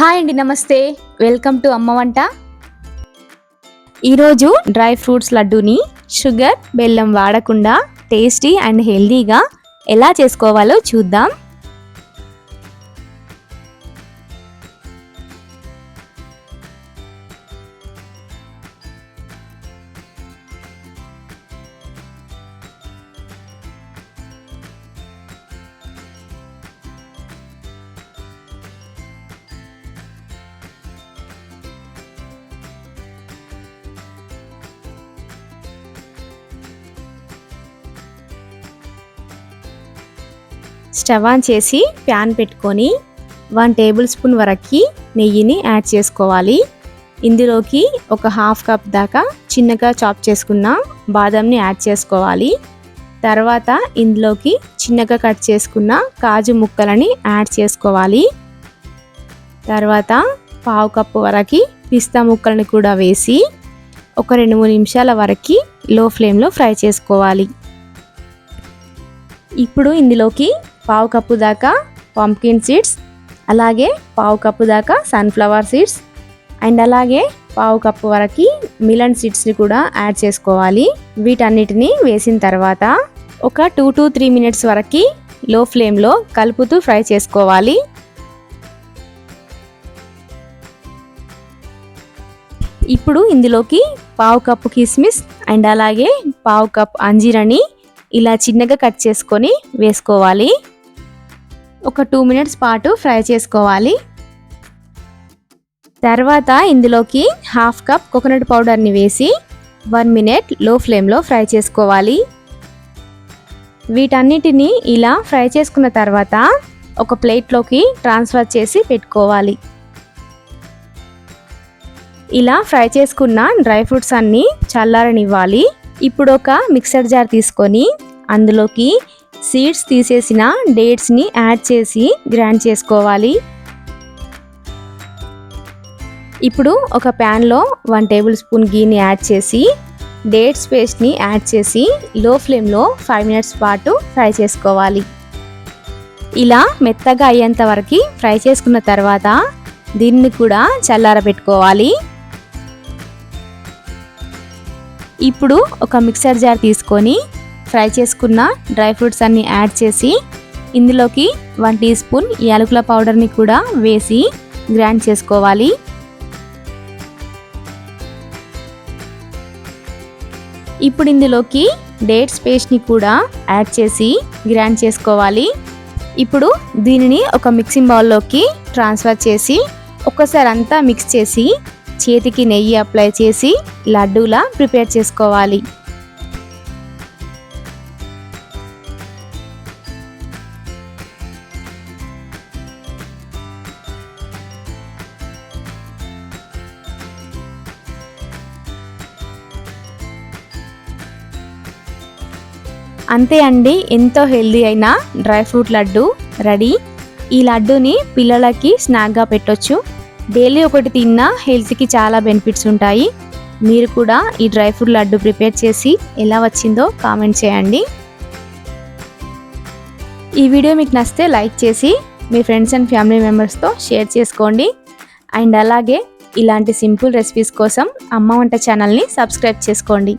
Hi అండి నమస్తే. Welcome to అమ్మ వంట. ఈరోజు డ్రై ఫ్రూట్స్ లడ్డూని షుగర్ బెల్లం వాడకుండా టేస్టీ అండ్ హెల్దీగా ఎలా చేసుకోవాలో చూద్దాం. స్టవ్ ఆన్ చేసి ప్యాన్ పెట్టుకొని వన్ టేబుల్ స్పూన్ వరకు నెయ్యిని యాడ్ చేసుకోవాలి. ఇందులోకి ఒక హాఫ్ కప్ దాకా చిన్నగా చాప్ చేసుకున్న బాదంని యాడ్ చేసుకోవాలి. తర్వాత ఇందులోకి చిన్నగా కట్ చేసుకున్న కాజు ముక్కలని యాడ్ చేసుకోవాలి. తర్వాత పావు కప్పు వరకు పిస్తా ముక్కలని కూడా వేసి ఒక రెండు మూడు నిమిషాల వరకు లో ఫ్లేమ్లో ఫ్రై చేసుకోవాలి. ఇప్పుడు ఇందులోకి పావు కప్పు దాకా పంకిన్ సీడ్స్ అలాగే పావు కప్పు దాకా సన్ఫ్లవర్ సీడ్స్ అండ్ అలాగే పావు కప్పు వరకు మిలన్ సీడ్స్ని కూడా యాడ్ చేసుకోవాలి. వీటన్నిటిని వేసిన తర్వాత ఒక టూ టు త్రీ మినిట్స్ వరకు లో ఫ్లేమ్లో కలుపుతూ ఫ్రై చేసుకోవాలి. ఇప్పుడు ఇందులోకి పావు కప్పు కిస్మిస్ అండ్ అలాగే పావు కప్ అంజీరని ఇలా చిన్నగా కట్ చేసుకొని వేసుకోవాలి. ఒక టూ మినిట్స్ పాటు ఫ్రై చేసుకోవాలి. తర్వాత ఇందులోకి హాఫ్ కప్ కోకోనట్ పౌడర్ని వేసి వన్ మినిట్లో ఫ్లేమ్లో ఫ్రై చేసుకోవాలి. వీటన్నిటిని ఇలా ఫ్రై చేసుకున్న తర్వాత ఒక ప్లేట్లోకి ట్రాన్స్ఫర్ చేసి పెట్టుకోవాలి. ఇలా ఫ్రై చేసుకున్న డ్రై ఫ్రూట్స్ అన్నీ చల్లారనివ్వాలి. ఇప్పుడు ఒక మిక్సర్ జార్ తీసుకొని అందులోకి సీడ్స్ తీసేసిన డేట్స్ని యాడ్ చేసి గ్రైండ్ చేసుకోవాలి. ఇప్పుడు ఒక ప్యాన్లో వన్ టేబుల్ స్పూన్ గీని యాడ్ చేసి డేట్స్ పేస్ట్ని యాడ్ చేసి లో ఫ్లేమ్లో ఫైవ్ మినిట్స్ పాటు ఫ్రై చేసుకోవాలి. ఇలా మెత్తగా అయ్యేంత వరకు ఫ్రై చేసుకున్న తర్వాత దీన్ని కూడా చల్లారబెట్టుకోవాలి. ఇప్పుడు ఒక మిక్సర్ జార్ తీసుకొని ఫ్రై చేసుకున్న డ్రై ఫ్రూట్స్ అన్ని యాడ్ చేసి ఇందులోకి వన్ టీ స్పూన్ యాలకుల పౌడర్ని కూడా వేసి గ్రైండ్ చేసుకోవాలి. ఇప్పుడు ఇందులోకి డేట్స్ పేస్ట్ని కూడా యాడ్ చేసి గ్రైండ్ చేసుకోవాలి. ఇప్పుడు దీనిని ఒక మిక్సింగ్ బౌల్లోకి ట్రాన్స్ఫర్ చేసి ఒక్కసారి అంతా మిక్స్ చేసి చేతికి నెయ్యి అప్లై చేసి లడ్డూలా ప్రిపేర్ చేసుకోవాలి. అంతే అండి ఎంతో హెల్దీ అయిన డ్రై ఫ్రూట్ లడ్డు రెడీ. ఈ లడ్డూని పిల్లలకి స్నాక్గా పెట్టొచ్చు. డైలీ ఒకటి తిన్నా హెల్త్కి చాలా బెనిఫిట్స్ ఉంటాయి. మీరు కూడా ఈ డ్రై ఫ్రూట్ లడ్డు ప్రిపేర్ చేసి ఎలా వచ్చిందో కామెంట్ చేయండి. ఈ వీడియో మీకు నచ్చితే లైక్ చేసి మీ ఫ్రెండ్స్ అండ్ ఫ్యామిలీ మెంబర్స్తో షేర్ చేసుకోండి. అండ్ అలాగే ఇలాంటి సింపుల్ రెసిపీస్ కోసం అమ్మ వంట ఛానల్ని సబ్స్క్రైబ్ చేసుకోండి.